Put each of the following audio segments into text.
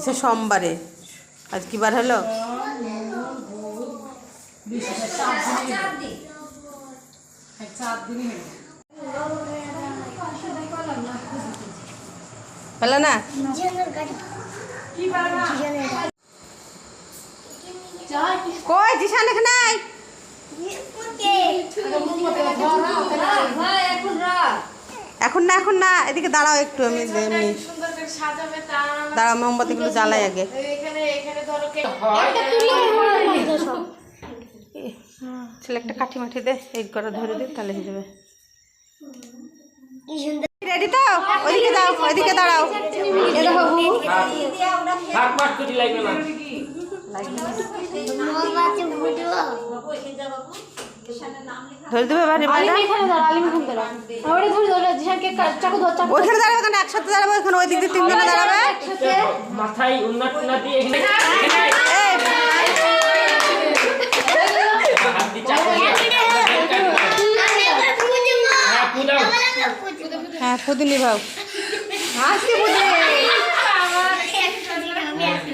কিসে সোমবারে? আজ কি বার হলো? হলো না? কই জিশান এখানে নাই এখন না এখন না এদিকে দাঁড়াও একটু আমি এমনি সুন্দর করে সাজাবে তা না। দাঁড়াও মোমবাতিগুলো জ্বালাই আগে। এখানে এখানে ধরো ছেলে একটা কাঠি মাঠি দে এই করে ধরে দে তাহলে হয়ে যাবে। রেডি তো? ওইদিকে দাও ওইদিকে দাঁড়াও। থাক পাট কুটি লাগবে না। ধরে দেবে বাড়ি বাইরে ওইখানে দাঁড়াবে কেন একসাথে দাঁড়াবে ওইখানে ওই দিক দিয়ে তিনজনে দাঁড়াবে মাথায় উন্নত উন্নতি এখানে এই হাত দিয়ে হ্যাঁ হ্যাঁ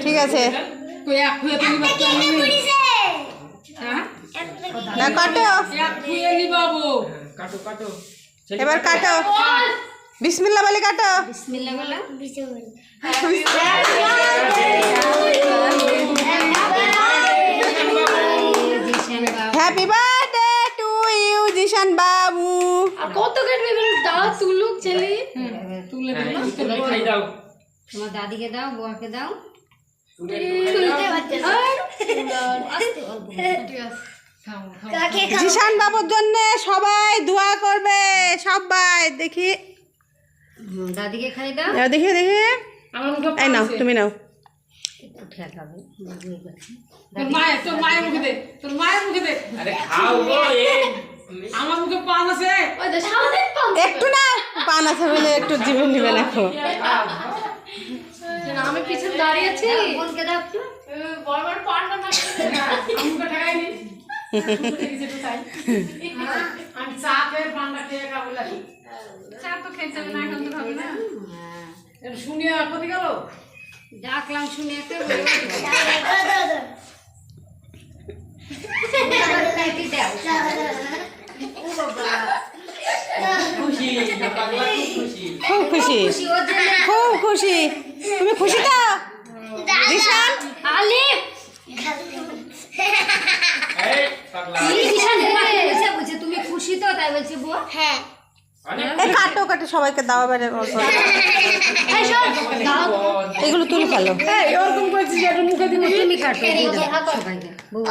ঠিক আছে না কাটো। কাটো কাটো। এবার কাটো। বিসমিল্লা বলে কাটো। Happy birthday to you Zeeshan babu কত কাটবে এবার দাও তুলুক ছেলে। তুলে খাই দাও। তোমার দাদিকে দাও বুয়াকে দাও। জিশান বাবুর জন্য সবাই দোয়া করবে সবাই। দেখি। দাদিকে খাই দাও। এবার দেখি দেখি। এই নাও তুমি নাও। একটু না পান আছে বলে একটু জিভে নিবে দেখো। আমি পিছনে দাঁড়িয়ে আছি। বোনকে দাও একটু। বড় বড় পান্ডা না খাব শুনিয়ে কোথায় গেল ডাকলাম শুনে খুশি। খুব খুশি খুব খুশি তুমি খুশি তো আলিফ এই পাগলা বলছে বলছে তুমি খুশি তো তাই বলছে অনেক এই কাটো কাটো সবাইকে দাও এবারে অল্প এগুলো তুলে ফেলো এরকম করছিস মুখে দিবি তুমি কাটো সবাইকে বউ